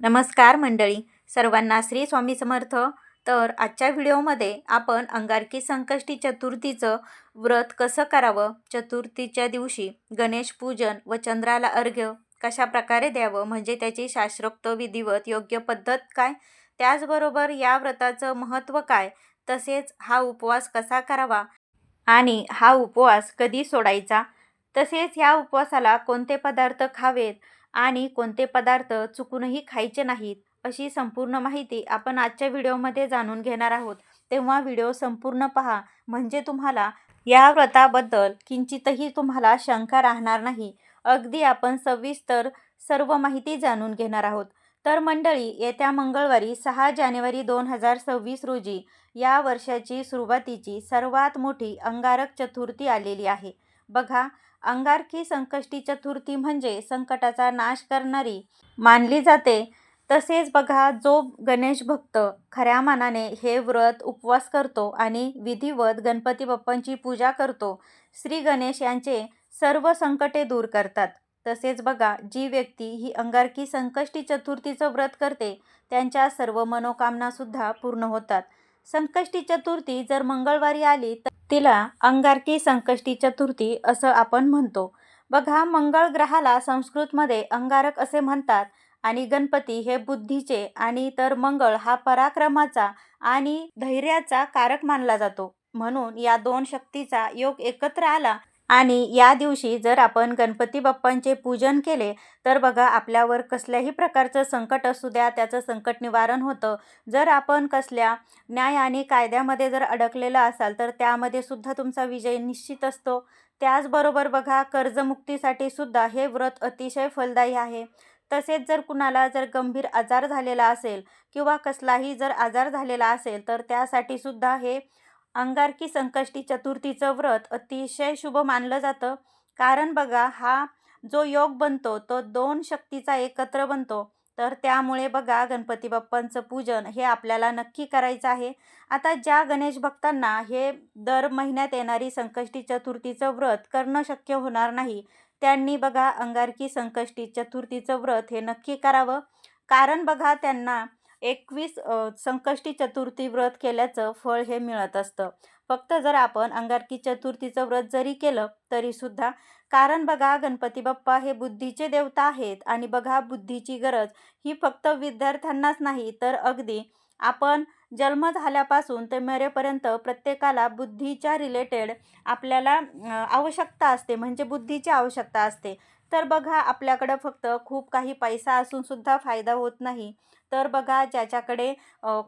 नमस्कार मंडळी. सर्वांना श्री स्वामी समर्थ. तर आजच्या व्हिडिओमध्ये आपण अंगारकी संकष्टी चतुर्थीचं व्रत कसं करावं? चतुर्थीच्या दिवशी गणेश पूजन व चंद्राला अर्घ्य कशा प्रकारे द्यावं? म्हणजे त्याची शास्त्रोक्त विधिवत योग्य पद्धत काय? त्याचबरोबर या व्रताचं महत्त्व काय? तसेच हा उपवास कसा करावा? आणि हा उपवास कधी सोडायचा? तसेच या उपवासाला कोणते पदार्थ खावेत? आणि कोणते पदार्थ चुकूनही खायचे नाहीत अशी संपूर्ण माहिती आपण आजच्या व्हिडिओमध्ये जाणून घेणार आहोत. तेव्हा व्हिडिओ संपूर्ण पहा. म्हणजे तुम्हाला या व्रताबद्दल किंचितही तुम्हाला शंका राहणार नाही. अगदी आपण सविस्तर सर्व माहिती जाणून घेणार आहोत. तर मंडळी येत्या मंगळवारी सहा जानेवारी दोन हजार सव्वीस रोजी या वर्षाची सुरुवातीची सर्वात मोठी अंगारक चतुर्थी आलेली आहे. बघा अंगारकी संकष्टी चतुर्थी म्हणजे संकटाचा नाश करणारी मानली जाते. तसेच बघा जो गणेश भक्त खऱ्या मानाने हे व्रत उपवास करतो आणि विधिवत गणपती बाप्पांची पूजा करतो श्री गणेश यांचे सर्व संकटे दूर करतात. तसेच बघा जी व्यक्ती ही अंगारकी संकष्टी चतुर्थीचं व्रत करते त्यांच्या सर्व मनोकामनासुद्धा पूर्ण होतात. संकष्टी चतुर्थी जर मंगळवारी आली तर तिला अंगारकी संकष्टी चतुर्थी असं आपण म्हणतो. बघा मंगळ ग्रहाला संस्कृतमध्ये अंगारक असे म्हणतात आणि गणपती हे बुद्धीचे आणि तर मंगळ हा पराक्रमाचा आणि धैर्याचा कारक मानला जातो. म्हणून या दोन शक्तीचा योग एकत्र आला आणि या दिवशी जर आपण गणपती बाप्पांचे पूजन केले तर बघा आपल्यावर कसल्याही प्रकारचं संकट असू द्या त्याचं संकट निवारण होतं. जर आपण कसल्या न्याय आणि कायद्यामध्ये जर अडकलेलं असाल तर त्यामध्ये सुद्धा तुमचा विजय निश्चित असतो. त्याचबरोबर बघा कर्जमुक्तीसाठी सुद्धा हे व्रत अतिशय फलदायी आहे. तसेच जर कुणाला जर गंभीर आजार झालेला असेल किंवा कसलाही जर आजार झालेला असेल तर त्यासाठी सुद्धा हे अंगारकी संकष्टी चतुर्थीचं व्रत अतिशय शुभ मानलं जातं. कारण बघा हा जो योग बनतो तो दोन शक्तीचा एकत्र बनतो. तर त्यामुळे बघा गणपती बाप्पांचं पूजन हे आपल्याला नक्की करायचं आहे. आता ज्या गणेश भक्तांना हे दर महिन्यात येणारी संकष्टी चतुर्थीचं व्रत करणं शक्य होणार नाही त्यांनी बघा अंगारकी संकष्टी चतुर्थीचं व्रत हे नक्की करावं. कारण बघा त्यांना एकवीस संकष्टी चतुर्थी व्रत केल्याचं फळ हे मिळत असतं. फक्त जर आपण अंगारकी चतुर्थीचं व्रत जरी केलं तरीसुद्धा कारण बघा गणपती बाप्पा हे बुद्धीचे देवता आहेत आणि बघा बुद्धीची गरज ही फक्त विद्यार्थ्यांनाच नाही तर अगदी आपण जन्म झाल्यापासून ते मरेपर्यंत प्रत्येकाला बुद्धीच्या रिलेटेड आपल्याला आवश्यकता असते म्हणजे बुद्धीची आवश्यकता असते. तर बघा आपल्याकडं फक्त खूप काही पैसा असूनसुद्धा फायदा होत नाही. तर बघा ज्याच्याकडे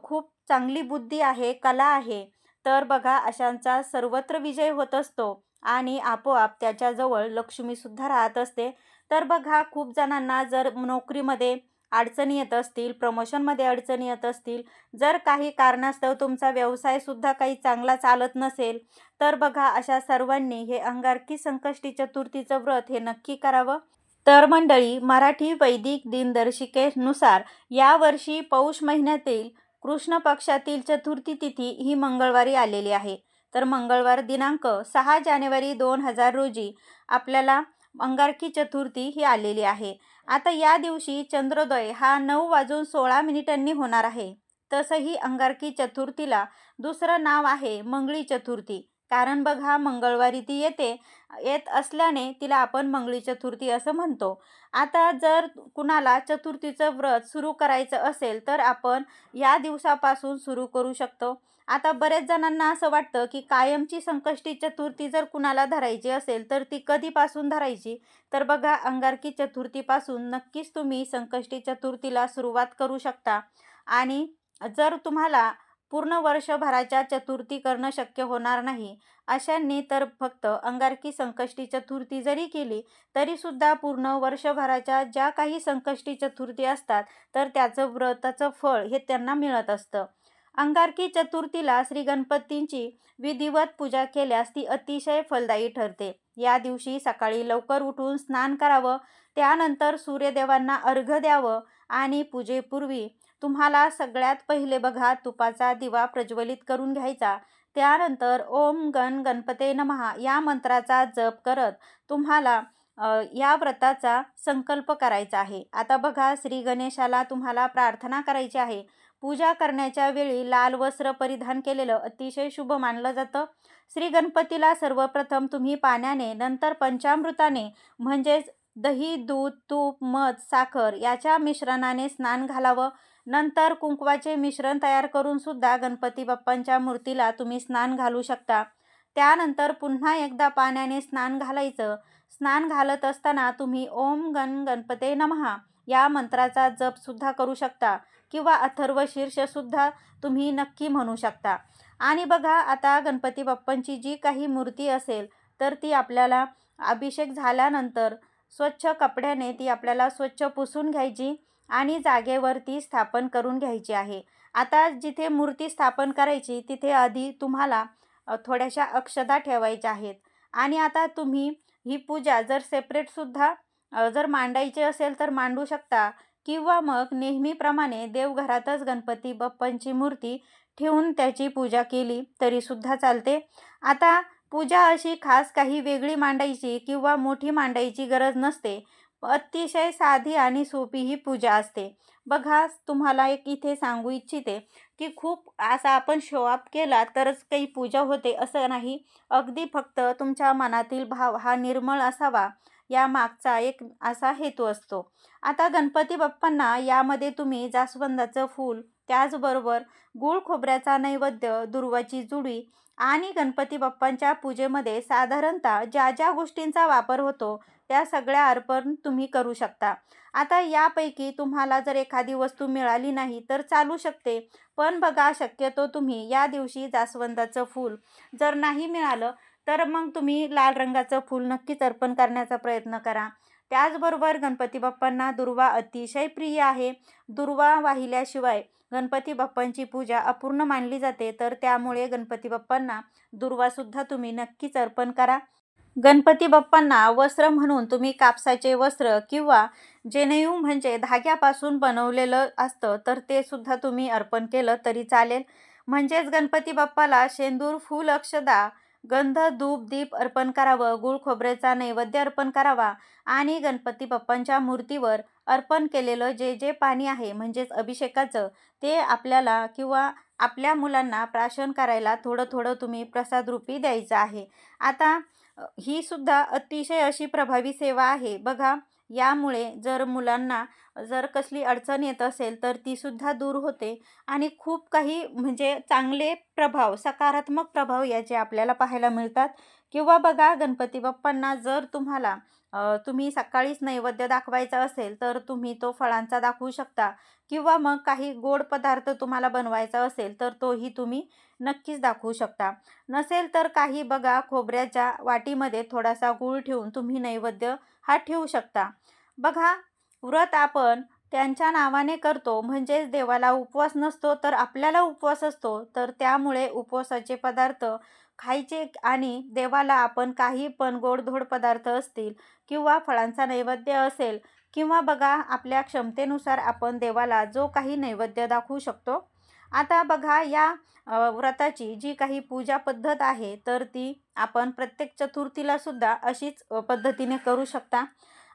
खूप चांगली बुद्धी आहे कला आहे तर बघा अशांचा सर्वत्र विजय होत असतो आणि आपोआप त्याच्याजवळ लक्ष्मीसुद्धा राहत असते. तर बघा खूप जणांना जर नोकरीमध्ये अडचणी येत असतील प्रमोशनमध्ये अडचणी येत असतील जर काही कारणास्तव तुमचा व्यवसायसुद्धा काही चांगला चालत नसेल तर बघा अशा सर्वांनी हे अंगारकी संकष्टी चतुर्थीचं व्रत हे नक्की करावं. तर मंडळी मराठी वैदिक दिनदर्शिकेनुसार यावर्षी पौष महिन्यातील कृष्ण पक्षातील चतुर्थी तिथी ही मंगळवारी आलेली आहे. तर मंगळवार दिनांक सहा जानेवारी दोन हजार रोजी आपल्याला अंगारकी चतुर्थी ही आलेली आहे. आता या दिवशी चंद्रोदय हा नऊ वाजून सोळा मिनिटांनी होणार आहे. तसंही अंगारकी चतुर्थीला दुसरं नाव आहे मंगळी चतुर्थी. कारण बघा मंगळवारी ती येते येत असल्याने तिला आपण मंगळी चतुर्थी असं म्हणतो. आता जर कुणाला चतुर्थीचं व्रत सुरू करायचं असेल तर आपण या दिवसापासून सुरू करू शकतो. आता बरेच जणांना असं वाटतं की कायमची संकष्टी चतुर्थी जर कुणाला धरायची असेल तर ती कधीपासून धरायची? तर बघा अंगारकी चतुर्थीपासून नक्कीच तुम्ही संकष्टी चतुर्थीला सुरुवात करू शकता. आणि जर तुम्हाला पूर्ण वर्षभराच्या चतुर्थी करणं शक्य होणार नाही. अशांनी तर फक्त अंगारकी संकष्टी चतुर्थी जरी केली तरीसुद्धा पूर्ण वर्षभराच्या ज्या काही संकष्टी चतुर्थी असतात तर त्याचं व्रताचं फळ हे त्यांना मिळत असतं. अंगारकी चतुर्थीला श्री गणपतींची विधिवत पूजा केल्यास ती अतिशय फलदायी ठरते. या दिवशी सकाळी लवकर उठून स्नान करावं त्यानंतर सूर्यदेवांना अर्घ द्यावं आणि पूजेपूर्वी तुम्हाला सगळ्यात पहिले बघा तुपाचा दिवा प्रज्वलित करून घ्यायचा. त्यानंतर ओम गण गणपते नमहा या मंत्राचा जप करत तुम्हाला या व्रताचा संकल्प करायचा आहे. आता बघा श्री गणेशाला तुम्हाला प्रार्थना करायची आहे. पूजा करण्याच्या वेळी लाल वस्त्र परिधान केलेलं अतिशय शुभ मानलं जातं. श्री गणपतीला सर्वप्रथम तुम्ही पाण्याने नंतर पंचामृताने म्हणजेच दही दूध तूप मध साखर याच्या मिश्रणाने स्नान घालावं. नंतर कुंकवाचे मिश्रण तयार करून सुद्धा गणपती बाप्पांच्या मूर्तीला तुम्ही स्नान घालू शकता. त्यानंतर पुन्हा एकदा पाण्याने स्नान घालायचं. स्नान घालत असताना तुम्ही ओम गण गणपते नमहा या मंत्राचा जपसुद्धा करू शकता किंवा अथर्व शीर्षसुद्धा तुम्ही नक्की म्हणू शकता. आणि बघा आता गणपती बाप्पांची जी काही मूर्ती असेल तर ती आपल्याला अभिषेक झाल्यानंतर स्वच्छ कपड्याने ती आपल्याला स्वच्छ पुसून घ्यायची. आणि जागेवर ती स्थापन करून घ्यायची आहे. आता जिथे मूर्ती स्थापन करायची तिथे आधी तुम्हाला थोड्याशा अक्षदा ठेवायच्या आहेत. आणि आता तुम्ही ही पूजा जर सेपरेटसुद्धा जर मांडायची असेल तर मांडू शकता. किंवा मग नेहमीप्रमाणे देवघरातच गणपती बाप्पांची मूर्ती ठेवून त्याची पूजा केली तरीसुद्धा चालते. आता पूजा अशी खास काही वेगळी मांडायची किंवा मोठी मांडायची गरज नसते. अतिशय साधी आणि सोपी ही पूजा असते. बघा तुम्हाला एक इथे सांगू इच्छिते की खूप असा आपण शोआप केला तरच काही पूजा होते असं नाही. अगदी फक्त तुमच्या मनातील भाव हा निर्मळ असावा. या मागचा एक असा हेतू असतो. आता गणपती बाप्पांना यामध्ये तुम्ही जास्वंदाचं फूल त्याचबरोबर गुळ खोबऱ्याचा नैवेद्य दुर्वाची जुडी आणि गणपती बाप्पांच्या पूजेमध्ये साधारणतः ज्या ज्या गोष्टींचा वापर होतो त्या सगळ्या अर्पण तुम्ही करू शकता. आता यापैकी तुम्हाला जर एखादी वस्तू मिळाली नाही तर चालू शकते. पण बघा शक्यतो तुम्ही या दिवशी जास्वंदाचं फूल जर नाही मिळालं तर मग तुम्ही लाल रंगाचं फूल नक्कीच अर्पण करण्याचा प्रयत्न करा. त्याचबरोबर गणपती बाप्पांना दुर्वा अतिशय प्रिय आहे. दुर्वा वाहिल्याशिवाय गणपती बाप्पांची पूजा अपूर्ण मानली जाते. तर त्यामुळे गणपती बाप्पांना दुर्वासुद्धा तुम्ही नक्कीच अर्पण करा. गणपती बाप्पांना वस्त्र म्हणून तुम्ही कापसाचे वस्त्र किंवा जेनेयू हो, म्हणजे धाग्यापासून बनवलेलं असतं तर ते सुद्धा तुम्ही अर्पण केलं तरी चालेल. म्हणजेच गणपती बाप्पाला शेंदूर फूल अक्षदा गंध धूप दीप अर्पण करावं गुळ खोबऱ्याचा नैवेद्य अर्पण करावा आणि गणपती बाप्पांच्या मूर्तीवर अर्पण केलेलं जे जे पाणी आहे म्हणजेच अभिषेकाचं ते आपल्याला किंवा आपल्या मुलांना प्राशन करायला थोडं थोडं तुम्ही प्रसादरूपी द्यायचं आहे. आता ही सुद्धा अतिशय अशी प्रभावी सेवा आहे. बघा यामुळे जर मुलांना जर कसली अडचण येत असेल तर ती सुद्धा दूर होते आणि खूप काही म्हणजे चांगले प्रभाव सकारात्मक प्रभाव याचे आपल्याला पाहायला मिळतात. किंवा बघा गणपती बाप्पांना जर तुम्हाला तुम्ही सकाळीच नैवेद्य दाखवायचा असेल तर तुम्ही तो फळांचा दाखवू शकता. किंवा मग काही गोड पदार्थ तुम्हाला बनवायचा असेल तर तोही तुम्ही नक्कीच दाखवू शकता. नसेल तर काही बघा खोबऱ्याच्या वाटीमध्ये थोडासा गूळ ठेवून तुम्ही नैवेद्य हा ठेवू शकता. बघा व्रत आपण त्यांच्या नावाने करतो म्हणजेच देवाला उपवास नसतो तर आपल्याला उपवास असतो. तर त्यामुळे उपवासाचे पदार्थ खायचे आणि देवाला आपण काही पण गोडधोड पदार्थ असतील किंवा फळांचा नैवेद्य असेल किंवा बघा आपल्या क्षमतेनुसार आपण देवाला जो काही नैवेद्य दाखवू शकतो. आता बघा या व्रताची जी काही पूजा पद्धत आहे तर ती आपण प्रत्येक चतुर्थीला सुद्धा अशीच पद्धतीने करू शकता.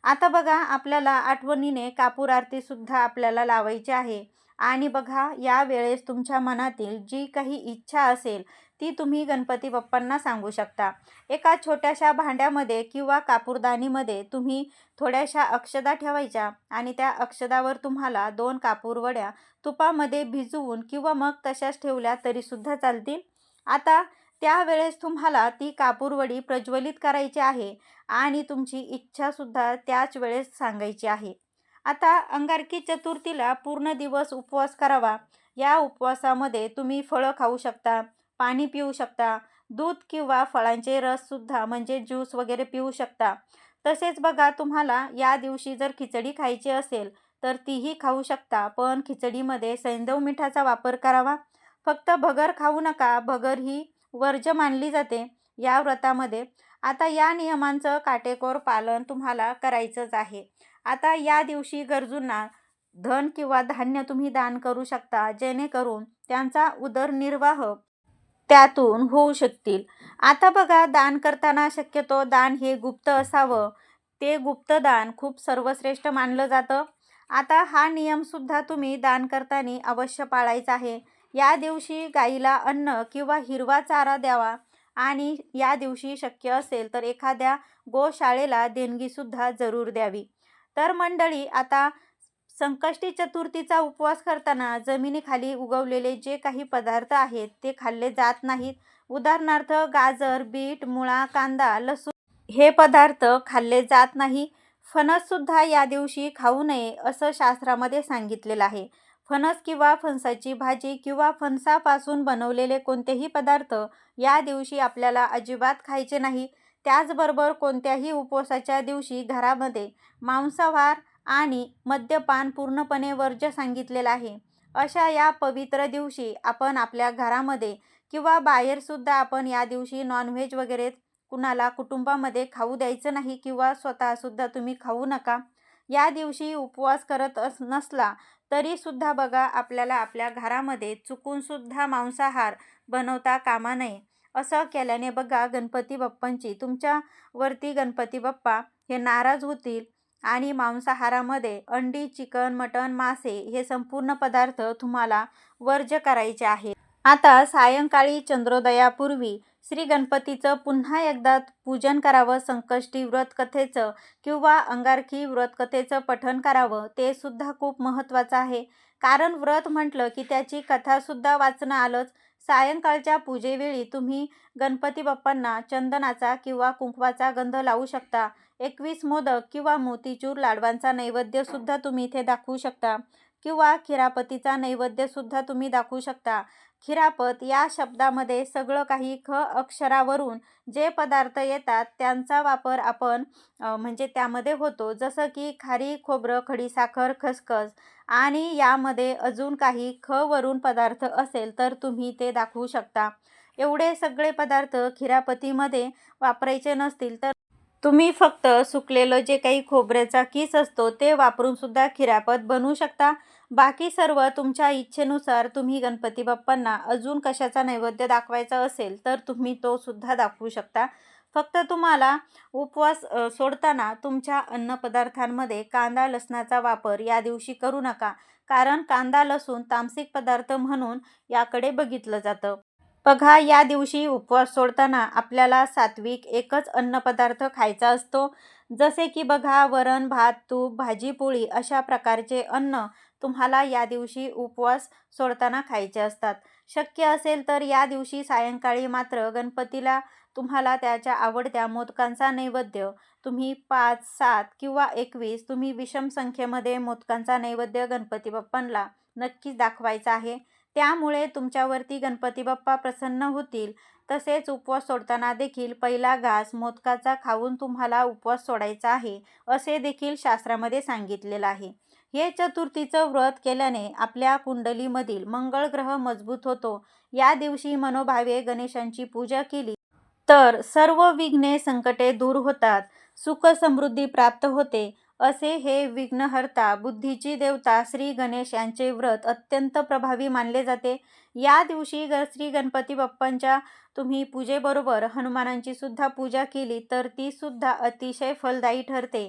आता बघा आपल्याला आठवणीने कापूर आरतीसुद्धा आपल्याला लावायची आहे. आणि बघा या वेळेस तुमच्या मनातील जी काही इच्छा असेल ती तुम्ही गणपती बाप्पांना सांगू शकता. एका छोट्याशा भांड्यामध्ये किंवा कापूरदानीमध्ये तुम्ही थोड्याशा अक्षदा ठेवायच्या आणि त्या अक्षदावर तुम्हाला दोन कापूरवड्या तुपामध्ये भिजवून किंवा मग तशाच ठेवल्या तरीसुद्धा चालतील. आता त्यावेळेस तुम्हाला ती कापूरवडी प्रज्वलित करायची आहे आणि तुमची इच्छासुद्धा त्याच वेळेस सांगायची आहे. आता अंगारकी चतुर्थीला पूर्ण दिवस उपवास करावा. या उपवासामध्ये तुम्ही फळं खाऊ शकता. पाणी पिऊ शकता. दूध किंवा फळांचे रससुद्धा म्हणजे ज्यूस वगैरे पिऊ शकता. तसेच बघा तुम्हाला या दिवशी जर खिचडी खायची असेल तर तीही खाऊ शकता. पण खिचडीमध्ये सैंदव मिठाचा वापर करावा. फक्त भगर खाऊ नका. भगर ही वर्ज मानली जाते या व्रतामध्ये. आता या नियमांचं काटेकोर पालन तुम्हाला करायचंच आहे. आता या दिवशी गरजूंना धन किंवा धान्य तुम्ही दान करू शकता. जेणेकरून त्यांचा उदरनिर्वाह त्यातून होऊ शकतील. आता बघा दान करताना शक्यतो दान हे गुप्त असावं. ते गुप्तदान खूप सर्वश्रेष्ठ मानलं जातं. आता हा नियमसुद्धा तुम्ही दान करताना अवश्य पाळायचा आहे. या दिवशी गाईला अन्न किंवा हिरवा चारा द्यावा आणि या दिवशी शक्य असेल तर एखाद्या गोशाळेला देणगीसुद्धा जरूर द्यावी. तर मंडळी आता संकष्टी चतुर्थीचा उपवास करताना जमिनीखाली उगवलेले जे काही पदार्थ आहेत ते खाल्ले जात नाहीत. उदाहरणार्थ गाजर बीट मुळा कांदा लसूण हे पदार्थ खाल्ले जात नाही. फणससुद्धा या दिवशी खाऊ नये असं शास्त्रामध्ये सांगितलेलं आहे. फणस किंवा फणसाची भाजी किंवा फणसापासून बनवलेले कोणतेही पदार्थ या दिवशी आपल्याला अजिबात खायचे नाही. त्याचबरोबर कोणत्याही उपवासाच्या दिवशी घरामध्ये मांसाहार आणि मद्यपान पूर्णपणे वर्ज्य सांगितलेलं आहे. अशा या पवित्र दिवशी आपण आपल्या घरामध्ये किंवा बाहेरसुद्धा आपण या दिवशी नॉनव्हेज वगैरे कुणाला कुटुंबामध्ये खाऊ द्यायचं नाही किंवा स्वतःसुद्धा तुम्ही खाऊ नका. या दिवशी उपवास करत अस नसला तरीसुद्धा बघा आपल्याला आपल्या घरामध्ये चुकूनसुद्धा मांसाहार बनवता कामा नये. असं केल्याने बघा गणपती बाप्पांची तुमच्यावरती गणपती बाप्पा हे नाराज होतील. आणि मांसाहारामध्ये अंडी चिकन मटण मासे हे संपूर्ण पदार्थ तुम्हाला वर्ज्य करायचे आहेत. आता सायंकाळी चंद्रोदयापूर्वी श्री गणपतीचं पुन्हा एकदा पूजन करावं संकष्टी व्रतकथेचं किंवा अंगारकी व्रतकथेचं पठन पठण करावं ते सुद्धा खूप महत्त्वाचं आहे. कारण व्रत म्हटलं की त्याची कथासुद्धा वाचणं आलंच. सायंकाळच्या पूजेवेळी तुम्ही गणपती बाप्पांना चंदनाचा किंवा कुंकवाचा गंध लावू शकता. एकवीस मोदक किंवा मोतीचूर लाडवांचा नैवेद्यसुद्धा तुम्ही इथे दाखवू शकता. किंवा खिरापतीचा नैवेद्यसुद्धा तुम्ही दाखवू शकता. खिरापत या शब्दामध्ये सगळं काही ख अक्षरावरून जे पदार्थ येतात त्यांचा वापर आपण म्हणजे त्यामध्ये होतो. जसं की खारी खोबरं खडीसाखर खसखस आणि यामध्ये अजून काही ख वरून पदार्थ असेल तर तुम्ही ते दाखवू शकता. एवढे सगळे पदार्थ खिरापतीमध्ये वापरायचे नसतील तर तुम्ही फक्त सुकलेलं जे काही खोबऱ्याचा किस असतो ते वापरूनसुद्धा खिरापत बनवू शकता. बाकी सर्व तुमच्या इच्छेनुसार तुम्ही गणपती बाप्पांना अजून कशाचा नैवेद्य दाखवायचा असेल तर तुम्ही तो सुद्धा दाखवू शकता. फक्त तुम्हाला उपवास सोडताना तुमच्या अन्नपदार्थांमध्ये कांदा लसणाचा वापर या दिवशी करू नका. कारण कांदा लसूण तामसिक पदार्थ म्हणून याकडे बघितलं जातं. बघा या दिवशी उपवास सोडताना आपल्याला सात्विक एकच अन्नपदार्थ खायचा असतो. जसे की बघा वरण भात तूप भाजी पोळी अशा प्रकारचे अन्न तुम्हाला या दिवशी उपवास सोडताना खायचे असतात. शक्य असेल तर या दिवशी सायंकाळी मात्र गणपतीला तुम्हाला त्याच्या आवडत्या मोदकांचा नैवेद्य तुम्ही पाच सात किंवा एकवीस तुम्ही विषम संख्येमध्ये मोदकांचा नैवेद्य गणपती बाप्पांना नक्कीच दाखवायचा आहे. त्यामुळे तुमच्यावरती गणपती बाप्पा प्रसन्न होतील. तसेच उपवास सोडताना देखील पहिला घास मोदकाचा खाऊन तुम्हाला उपवास सोडायचा आहे असे देखील शास्त्रामध्ये सांगितलेलं आहे. हे चतुर्थीचं व्रत केल्याने आपल्या कुंडलीमधील मंगळ ग्रह मजबूत होतो. या दिवशी मनोभावे गणेशांची पूजा केली तर सर्व विघ्ने संकटे दूर होतात. सुख समृद्धी प्राप्त होते. असे हे विघ्नहर्ता बुद्धीची देवता श्री गणेश यांचे व्रत अत्यंत प्रभावी मानले जाते. या दिवशी ग श्री गणपती बाप्पांच्या तुम्ही पूजेबरोबर हनुमानांची सुद्धा पूजा केली तर ती सुद्धा अतिशय फलदायी ठरते.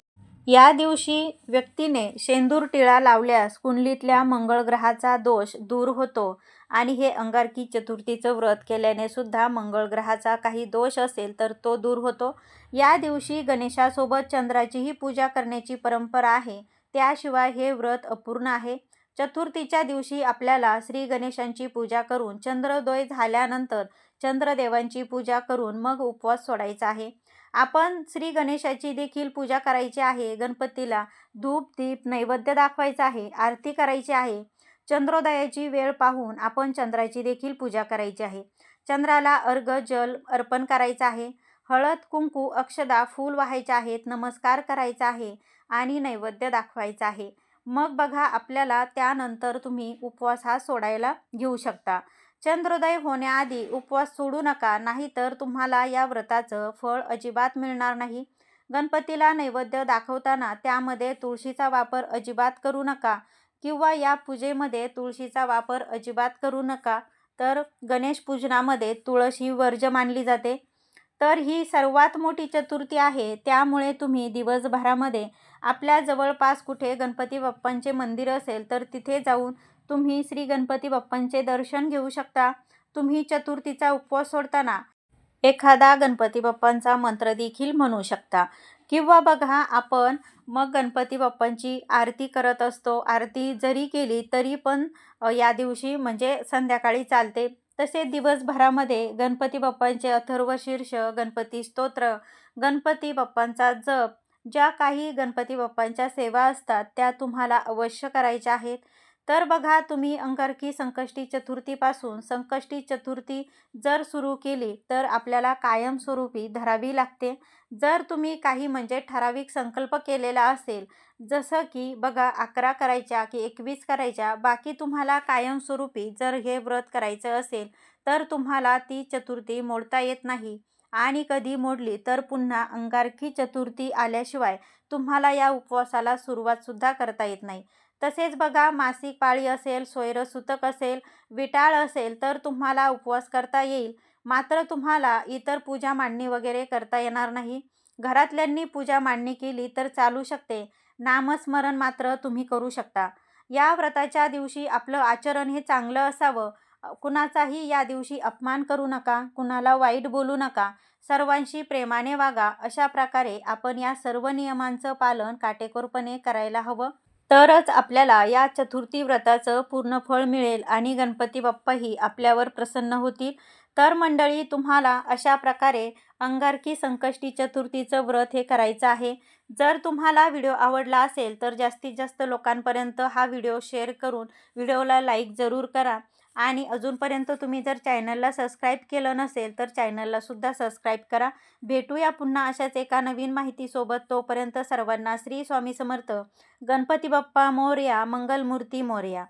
या दिवशी व्यक्तीने शेंदूर टिळा लावल्यास कुंडलीतल्या मंगळग्रहाचा दोष दूर होतो. आणि हे अंगारकी चतुर्थीचं व्रत केल्याने सुद्धा मंगळ ग्रहाचा काही दोष असेल तर तो दूर होतो. या दिवशी गणेशासोबत चंद्राचीही पूजा करण्याची परंपरा आहे. त्याशिवाय हे व्रत अपूर्ण आहे. चतुर्थीच्या दिवशी आपल्याला श्री गणेशांची पूजा करून चंद्रोदय झाल्यानंतर चंद्रदेवांची पूजा करून मग उपवास सोडायचा आहे. आपण श्री गणेशाची देखील पूजा करायची आहे. गणपतीला धूप दीप नैवेद्य दाखवायचा आहे. आरती करायची आहे. चंद्रोदयाची वेळ पाहून आपण चंद्राची देखील पूजा करायची आहे. चंद्राला अर्घ जल अर्पण करायचं आहे. हळद कुंकू अक्षदा फूल व्हायचे आहेत नमस्कार करायचा आहे आणि नैवेद्य दाखवायचा आहे. मग बघा आपल्याला त्यानंतर तुम्ही उपवास हा सोडायला घेऊ शकता. चंद्रोदय होण्याआधी उपवास सोडू नका नाहीतर तुम्हाला या व्रताचं फळ अजिबात मिळणार नाही. गणपतीला नैवेद्य दाखवताना त्यामध्ये तुळशीचा वापर अजिबात करू नका. किंवा या पूजेमध्ये तुळशीचा वापर अजिबात करू नका. तर गणेश पूजनामध्ये तुळस ही वर्ज्य मानली जाते. तर ही सर्वात मोठी चतुर्थी आहे. त्यामुळे तुम्ही दिवसभरामध्ये आपल्या जवळपास कुठे गणपती बाप्पांचे मंदिर असेल तर तिथे जाऊन तुम्ही श्री गणपती बाप्पांचे दर्शन घेऊ शकता. तुम्ही चतुर्थीचा उपवास सोडताना एखादा गणपती बाप्पांचा मंत्र देखील म्हणू शकता. किंवा बघा आपण मग गणपती बाप्पांची आरती करत असतो. आरती जरी केली तरी पण या दिवशी म्हणजे संध्याकाळी चालते. तसे दिवसभरामध्ये गणपती बाप्पांचे अथर्व शीर्ष गणपती स्तोत्र गणपती बाप्पांचा जप ज्या काही गणपती बाप्पांच्या सेवा असतात त्या तुम्हाला अवश्य करायच्या आहेत. तर बघा तुम्ही अंगारकी संकष्टी चतुर्थीपासून संकष्टी चतुर्थी जर सुरू केली तर आपल्याला कायमस्वरूपी धरावी लागते. जर तुम्ही काही म्हणजे ठराविक संकल्प केलेला असेल जसं की बघा अकरा करायच्या की एकवीस करायच्या बाकी तुम्हाला कायमस्वरूपी जर हे व्रत करायचं असेल तर तुम्हाला ती चतुर्थी मोडता येत नाही. आणि कधी मोडली तर पुन्हा अंगारकी चतुर्थी आल्याशिवाय तुम्हाला या उपवासाला सुरुवातसुद्धा करता येत नाही. तसेच बघा मासिक पाळी असेल स्वैरसूतक असेल विटाळ असेल तर तुम्हाला उपवास करता येईल. मात्र तुम्हाला इतर पूजा मांडणी वगैरे करता येणार नाही. घरातल्यांनी पूजा मांडणी केली तर चालू शकते. नामस्मरण मात्र तुम्ही करू शकता. या व्रताच्या दिवशी आपलं आचरण हे चांगलं असावं. कुणाचाही या दिवशी अपमान करू नका कुणाला वाईट बोलू नका सर्वांशी प्रेमाने वागा अशा प्रकारे आपण या सर्व नियमांचं पालन काटेकोरपणे करायला हवं. तरच आपल्याला या चतुर्थी व्रताचं पूर्ण फळ मिळेल आणि गणपती बाप्पाही आपल्यावर प्रसन्न होतील. तर मंडळी तुम्हाला अशा प्रकारे अंगारकी संकष्टी चतुर्थीचं व्रत हे करायचं आहे. जर तुम्हाला व्हिडिओ आवडला असेल तर जास्तीत जास्त लोकांपर्यंत हा व्हिडिओ शेअर करून व्हिडिओला लाईक जरूर करा. आणि अजूनपर्यंत तुम्ही जर चॅनलला सबस्क्राईब केलं नसेल तर चॅनललासुद्धा सबस्क्राईब करा. भेटूया पुन्हा अशाच एका नवीन माहितीसोबत. तोपर्यंत सर्वांना श्री स्वामी समर्थ. गणपती बाप्पा मोर्या मंगलमूर्ती मोर्या.